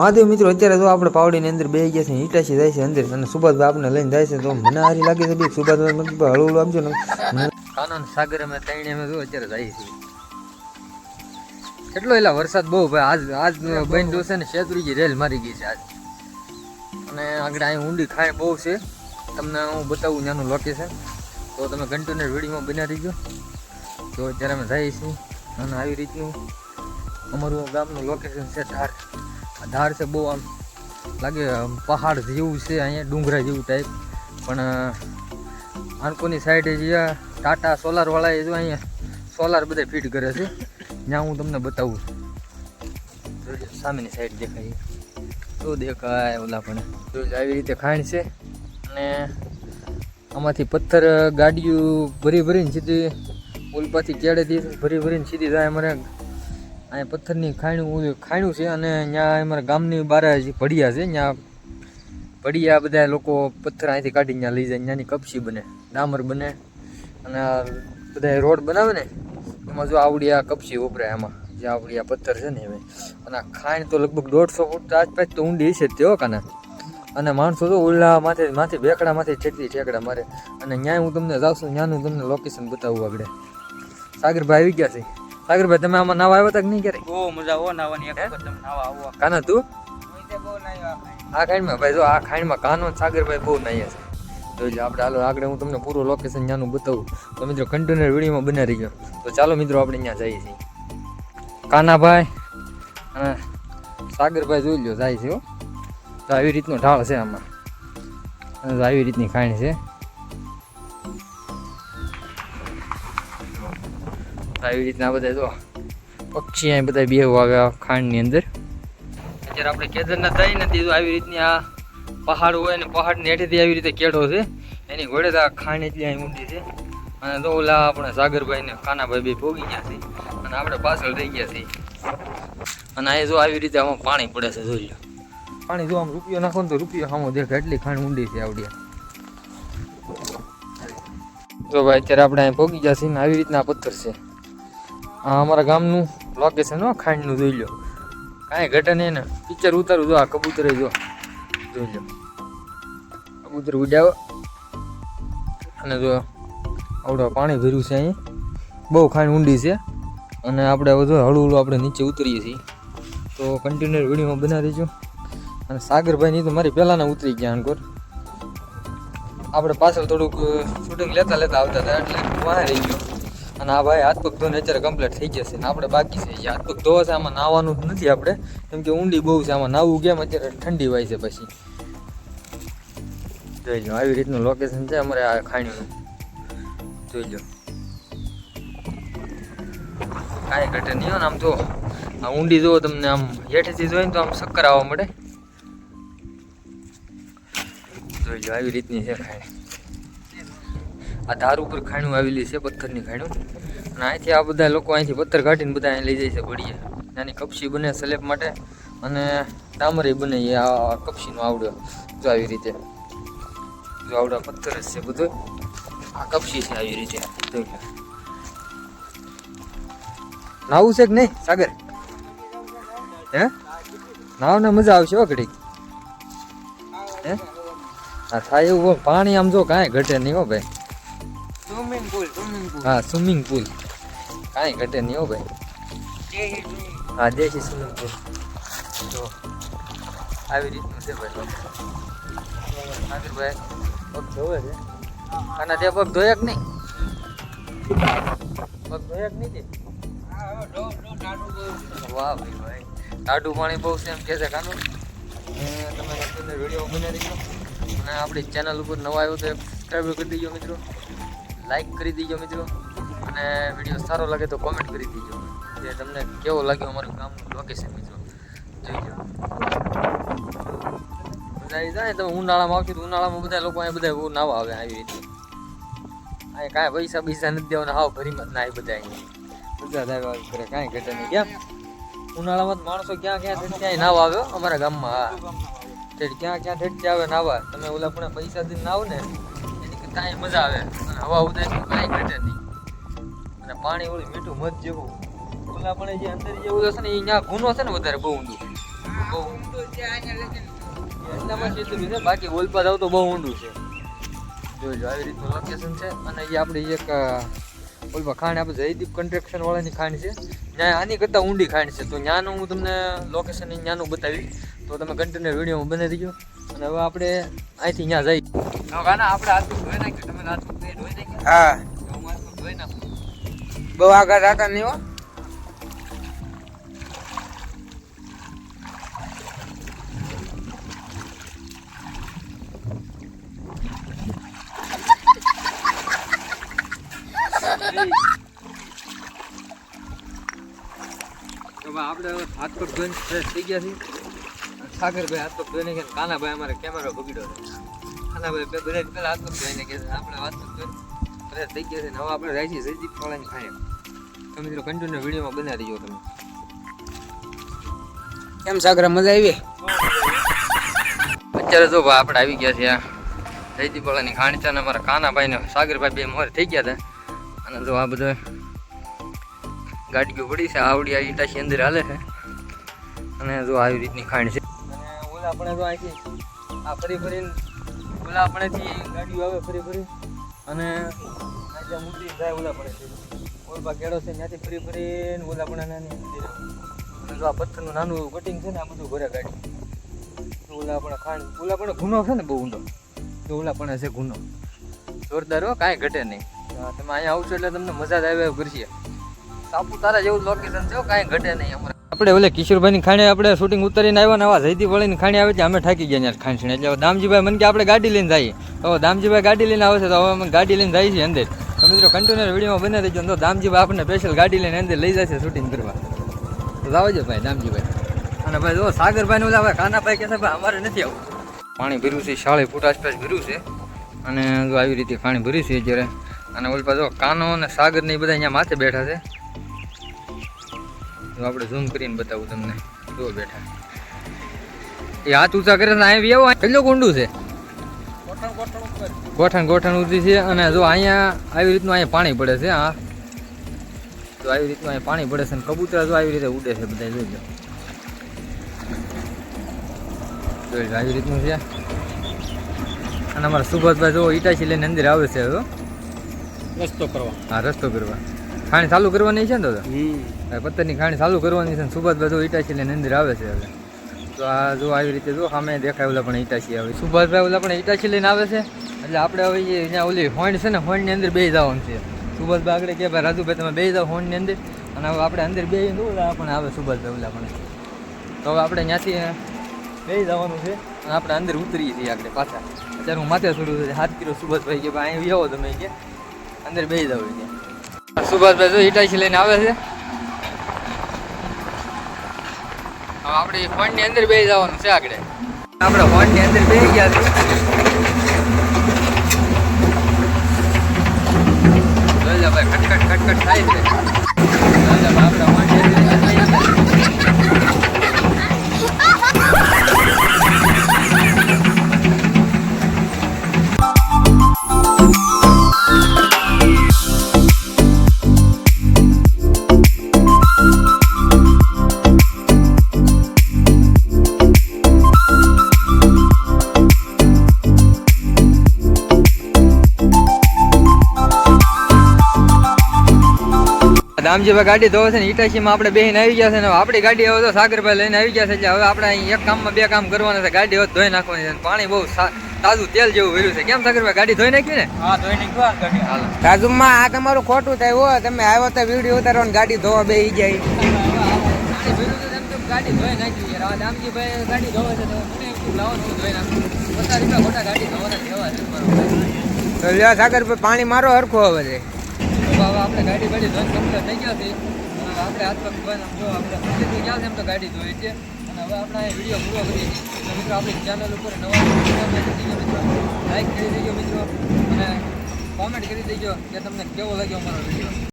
મહાદેવ મિત્રો, અત્યારે તો આપણે પાવડીની અંદર બે ગયા છે, હિટાશી જાય છે અંદર. અને સુભાષભાઈ આપણે લઈને જાય છે, તો મને હારી લાગે છે બે સુભાષભાઈ હળવું હળવું આપજો ને. કાનન સાગર અમે ત્રણે અમે અત્યારે જાય છે કેટલો એલા વરસાદ બહુ ભાઈ. આજ આજ બેન દોસે ને શેત્રુજી રેલ મારી ગઈ છે આજ. અને આગળ અહીં ઊંડી ખાય બહુ છે. તમને હું બતાવું ત્યાંનું લોકેશન તો તમે ઘંટુને વિડીયોમાં બના રહીજો. તો અત્યારે અમે જઈએ છીએ. અને આવી રીતનું અમારું ગામનું લોકેશન છે ધાર. ધાર છે બહુ આમ લાગે પહાડ જેવું છે, અહીંયા ડુંગરા જેવું ટાઈપ પણ આનકોની સાઈડે જે ટાટા સોલારવાળા એ જો અહીંયા સોલાર બધા ફિટ કરે છે. ત્યાં હું તમને બતાવું છું. સામેની સાઈડ દેખાય. તો દેખાય ઓલા પણ. આવી રીતે ખાણ છે. અને આમાંથી પથ્થર ગાડીઓ ભરી ભરીને સીધી ઉલપાથી કેળેથી ભરી ભરીને સીધી જાય અમારે અહીંયા પથ્થરની ખાણું ખાણું છે અને ત્યાં અમારા ગામની બહાર જે ભડિયા છે. ત્યાં ભડિયા બધા લોકો પથ્થર અહીંથી કાઢી ત્યાં લઈ જાય. ત્યાંની કપસી બને, ડામર બને અને બધા રોડ બનાવે ને, એમાં જો આવડી આ કપસી વપરાય એમાં જે આવડી આ પથ્થર છે ને એમાં અને આ ખાણ તો લગભગ દોઢસો ફૂટ આસપાસ તો ઊંડી હશે જ તે કાના. અને માણસો તો ઓલા માથે માથે બેકડામાંથી માથે ઠેકડી ઠેકડા મારે. અને ન્યાય હું તમને જાઉં છું, ત્યાંનું તમને લોકેશન બતાવું આગળ. સાગરભાઈ આવી ગયા છે. સાગરભાઈ તમે આમાં નાવા આવ્યા તક નહીં ક્યારે બહુ મજા આવો નાવાની એક વખત તમે નાવા આવો. કાના તું? હું તે બહુ નાહ્યો આ ખાઈડમાં આ ખાઈમાં ભાઈ જો આ ખાઈમાં કાનો સાગરભાઈ બહુ નાહ્યા છે. તો એટલે આપણે હાલો આગળ હું તમને પૂરું લોકેશન ત્યાંનું બતાવું. તો મિત્રો કન્ટેનર વિડીયોમાં બનાવી ગયો. તો ચાલો મિત્રો આપણે ત્યાં જઈએ છીએ. કાનાભાઈ અને સાગરભાઈ જોઈ લો જાય છે હો. તો આવી રીતનો ઢાળ છે આમાં. આવી રીતની ખાણ છે. આવી રીતના બધા જો પક્ષી અહીં બધા બે આવ્યા ખાંડની અંદર. અત્યારે આપણે કેદારનાથ થઈ નથી તો આવી રીતની આ પહાડ હોય અને પહાડની હેઠેથી આવી રીતે કેળો છે. એની ઘોડે તો આ ખાંડ એટલી અહીં ઊંડી છે. અને તો ઓલા આપણે સાગરભાઈ ને કાનાભાઈ બે ભોગી ગયા છે. અને આપણે પાછળ રહી ગયા છીએ. અને અહીં જો આવી રીતે આમાં પાણી પડે છે જોઈ લો. પાણી જો આમ રૂપિયો નાખો ને તો રૂપિયો સામો દેખાય. એટલી ખાંડ ઊંડી છે આવડી. જો ભાઈ અત્યારે આપણે અહીં ભોગી ગયા છીએ ને આવી રીતના પથ્થર છે. આ અમારા ગામનું લોકેશન હો, ખાંડનું, જોઈ લો કાંઈ ઘટે નહીં ને. પિક્ચર ઉતારું, જો આ કબૂતરે, જો. જોઈ લો કબૂતર ઉડ્યા અને જો આવડો પાણી ભર્યું છે અહીં. બહુ ખાંડ ઊંડી છે. અને આપણે બધું હળવું હળવું આપણે નીચે ઉતરીએ છીએ. તો કન્ટિન્યુ વિડીયોમાં બનાવી દેજો અને સાગરભાઈ ની તો મારી પહેલાંના ઉતરી ગયા અનકોર આપણે પાછળ થોડુંક શૂટિંગ લેતા લેતા આવતા હતા, એટલે વાહ રહી ગયો. અને આ ભાઈ હાથ પગ ધોને અત્યારે કમ્પ્લીટ થઈ જશે ને આપણે બાકી છે. હાથ પગ ધોવા છે, આમાં નાવાનું જ નથી આપણે. કેમ કે ઊંડી બહુ છે, આમાં નાવું કેમ? અત્યારે ઠંડી વાય છે પછી. જોઈ લો આવી રીતનું લોકેશન છે અમારે આ ખાણીનું. જોઈ લો કાંઈ ઘટે નહીં ને આમ જો આ ઊંડી જુઓ તમને આમ હેઠેથી જોઈને તો આમ ચક્કર આવવા મળે. જોઈ લો આવી રીતની છે ખાણી. આ ધાર ઉપર ખાણું આવેલી છે, પથ્થરની ખાણું. અને અહીંથી આ બધા લોકો અહીંથી પથ્થર કાઢીને બધા અહીં લઈ જાય છે બળીએ નાની કપસી બને સ્લેબ માટે, અને ડામરી બને આ કપસીનો આવડો. જો આવી રીતે. જો આવડા પથ્થર જ છે બધો. આ કપસી છે આવી રીતે. જોઈ નાવું છે કે નહીં, સાગર? હે? નાવને મજા આવશે હો ઘડીક. હે? હા, થાય એવું પાણી આમ જો કાંઈ ઘટે નહીં હો ભાઈ. હા સ્વિમિંગ પુલ કાંઈ ઘટે નહીં હો ભાઈ. હા, દેશી સ્વિમિંગ પુલ તો આવી રીતનું છે ભાઈ. નાગરભાઈ, પગ ધોવે છે? અને તે પગ ધોયા કે નહીં? પગ ધોયા કે નહીં? વાહ ભાઈ ભાઈ. ટાઢું પાણી બહુ છે એમ કહે છે કાનું? તમે વીડિયો બનાવી દીધો. અને આપણી ચેનલ ઉપર નવા આવ્યો તો સબસ્ક્રાઈબ કરી દેજો મિત્રો. લાઈક કરી દીજો મિત્રો. અને વીડિયો સારો લાગે તો કોમેન્ટ કરી દીજો. કે તમને કેવો લાગ્યો અમારું ગામનું લોકેશન મિત્રો. જોઈજો બધા જાય તમે ઉનાળામાં આવશે તો ઉનાળામાં બધા લોકો અહીંયા બધા નાવા આવે આવી રીતે. અહીંયા કાંઈ પૈસા પૈસા નથી દેવાના, હાવ ભરીમાં ના બધા અહીંયા. બધા દાવા કરે કાંઈ ઘટે નહીં. કેમ? ઉનાળામાં તો માણસો ક્યાં ક્યાં થી ક્યાંય નાવા આવ્યો અમારા ગામમાં. હા. તે ક્યાં ક્યાં ઠેઠ આવે નાવા. તમે ઓલા પણ પૈસા દઈને નાવ ને કાંઈ મજા આવે. અને હવા ઉદય કાંઈ ઘટે નહીં. અને પાણી ઓલું મીઠું મધ જેવું. ઓલા પણ જે અંદર જેવું હશે ને એ ત્યાં ગુનો છે ને વધારે બહુ ઊંડું. બહુ જ છે બાકી ઓલપા જાવ તો બહુ ઊંડું છે. જોજો આવી રીતનું લોકેશન છે. અને એ આપણી એક ઓલમાં ખાણ આપણે જયદીપ કન્સ્ટ્રક્શન વાળાની ખાણ છે. ત્યાં આની કરતાં ઊંડી ખાણ છે. તો ત્યાંનું હું તમને લોકેશન ત્યાંનું બતાવી તો તમે કન્ટેનર વિડીયોમાં બની દીજો અને હવે આપણે અહીંથી ત્યાં જઈ. કાના આપણે હાથ પગ ધોઈ નાખ્યું. તમે હાથ પગ ધોઈ નાખ્યું? હા. હું હાથ ધોઈ નાખું બહુ આગળ જતા નહીં હો. આપણે હાથ પર ધોઈને ફ્રેશ થઈ ગયા છીએ. સાગરભાઈ હાથ પગ ધોઈને કે કાનાભાઈ, અમારે કેમેરો બગડ્યો છે. કાનાભાઈ બે બધા પેલા હાથ પગ ધોઈને કે આપણે વાત પગ થઈ ગયા છે હવે આપણે રાજી છીએ જયદીપ વાળાની તમે તો મિત્રો કન્ટિન્યુ વિડીયોમાં બનાવી દેજો તમે. કેમ સાગર મજા આવી? અત્યારે જો ભાઈ આપણે આવી ગયા છીએ આ જયદીપ વાળાની ખાણી છે અને અમારા કાનાભાઈ ને સાગરભાઈ બે મોર થઈ ગયા હતા અને જો આ બધો ગાડીઓ પડી છે, આવડી આ ઈટાશી અંદર હાલે છે. અને જો આવી રીતની ખાંડ છે. આપણે તો અહીંથી આ ફરી ફરીને, ઓલા આપણેથી ગાડીઓ આવે ફરી ફરી, અને ત્યાં મૂકી જાય ઓલા પડે ઓલપા કેળો છે ત્યાંથી ફરી ફરીને ઓલા પણ નાની મંદિર આ પથ્થરનું નાનું કટિંગ છે ને આ બધું ભરે ગાડી. ઓલા પણ ખાંડ, ઓલા પણ ગુનો છે ને બહુ ઊંડો. તો ઓલા પણ છે ગુનો. જોરદાર હો, કાંઈ ઘટે નહીં. તમે અહીંયા આવશો એટલે તમને મજા જ આવે એવું કરશે સાપુતારા જેવું લોકેશન છે કાંઈ ઘટે નહીં અમારે આપણે ઓલે કિશોરભાઈની ખાણે આપણે શૂટિંગ ઉતરીને આવ્યા ને આવા જયદી વળીને ખાણે આવે છે, અમે થાકી ગયા ત્યાં ખાંસણ એટલે દામજીભાઈ મને કે આપણે ગાડી લઈને જઈએ. તો દામજીભાઈ ગાડી લઈને આવે છે, તો હવે અમે ગાડી લઈને જઈએ છીએ અંદર. તો મિત્રો કન્ટેનર વિડીયોમાં બને દેજો તો દામજીભાઈ આપણને સ્પેશિયલ ગાડી લઈને અંદર લઈ જશે શૂટિંગ કરવા. તો આવજો ભાઈ દામજીભાઈ. અને ભાઈ જો સાગરભાઈ નું ભાઈ કાનાભાઈ કહે છે, ભાઈ અમારે નથી આવું. પાણી ભર્યું છે, શાળે ફૂટ આસપાસ ભર્યું છે. અને જો આવી રીતે પાણી ભર્યું છે જ્યારે અને ઓલ પાછો કાનો અને સાગર ને એ બધા અહીંયા માથે બેઠા છે. જો આપણે ઝૂમ કરીને બતાવું તમને. જો બેઠા એ હાથ ઊંચા કરે ને અહીંયા આવો કેટલું કુંડું છે? ગોઠણ ગોઠણ ઊંચી છે અને જો અહીંયા આવી રીતનું અહીંયા પાણી પડે છે હા. તો આવી રીતનું અહીંયા પાણી પડે છે અને કબૂતરા જો આવી રીતે ઉડે છે બધા જોઈ જોઈ આવી રીતનું છે. અને અમારા સુભાષભાઈ જો ઈટાચી લઈને અંદર આવે છે હવે રસ્તો કરવા. હા રસ્તો કરવા. ખાણી ચાલુ કરવાની છે ને તો? પથ્થરની ખાણી ચાલુ કરવાની છે સુભાષ સુભાષભાઈ જો લઈને અંદર આવે છે હવે. તો આ જો આવી રીતે જો સામે દેખાય ઓલા પણ ઈટાચી આવે. સુભાષભાઈ ઓલા પણ ઈટાચી લઈને આવે છે. એટલે આપણે હવે અહીંયા ઓલી હોંડ છે ને હોંડની અંદર બે જવાનું છે. સુભાષભાઈ આગળ કે ભાઈ રાજુભાઈ તમે બે જાઓ હોંડની અંદર. અને હવે આપણે અંદર બે પણ આવે સુભાષભાઈ ઓલા પણ. તો હવે આપણે ત્યાંથી બે જવાનું છે અને આપણે અંદર ઉતરીએ છીએ આગળ પાછા. અત્યારે હું માથે શરૂ છું, હાથ કિલો સુભાષભાઈ કે, ભાઈ અહીં આવો તમે. કે, અંદર બે જાવ કે. સુભાષભાઈ જો ઈટાચી લઈને આવે છે હવે આપણે ફોનની અંદર બે જવાનું છે આગળ. આપણે ફોનની અંદર બે ગયા છે ભાઈ ખટખટ ખટખટ થાય છે. આપણે દામજીભાઈ ગાડી ધોવે છે ને ઈટાચીમાં આપણે બેહીને આવી ગયા છે ને આપણી ગાડી હવે તો સાગરભાઈ લઈને આવી ગયા છે એટલે હવે આપણે અહીં એક કામમાં બે કામ કરવાના છે ગાડી હવે ધોઈ નાખવાની છે. પાણી બહુ તાજુ તેલ જેવું ભર્યું છે. કેમ સાગરભાઈ ગાડી ધોઈ નાખી ને? હા ધોઈ આ તમારું ખોટું થાય હો તમે આવ્યો તો વીડિયો ઉતારવાની ગાડી ધોવા બે જાય. ગાડી ધોઈ નાખી યાર હવે ગાડી ધોવે છે તો મને એમ થયું ધોઈ નાખું પચાસ રૂપિયા ખોટા ગાડી ધોવાના જેવા છે. બરોબર તો ભાઈ પાણી મારો હરખો હવે છે. તો હવે આપણે ગાડી ગાડી ધોઈને કમ્પ્લીટ થઈ ગયા છે અને આપણે હાથ પગ જો આપણે પંચર ગયા છે એમ તો ગાડી ધોઈ છે. અને હવે આપણે આ વીડિયો પૂરો કરીએ છીએ. મિત્રો, આપણી ચેનલ ઉપર નવા મિત્રો. લાઈક કરી દેજો મિત્રો. અને કોમેન્ટ કરી દેજો કે તમને કેવો લાગ્યો અમારો વીડિયો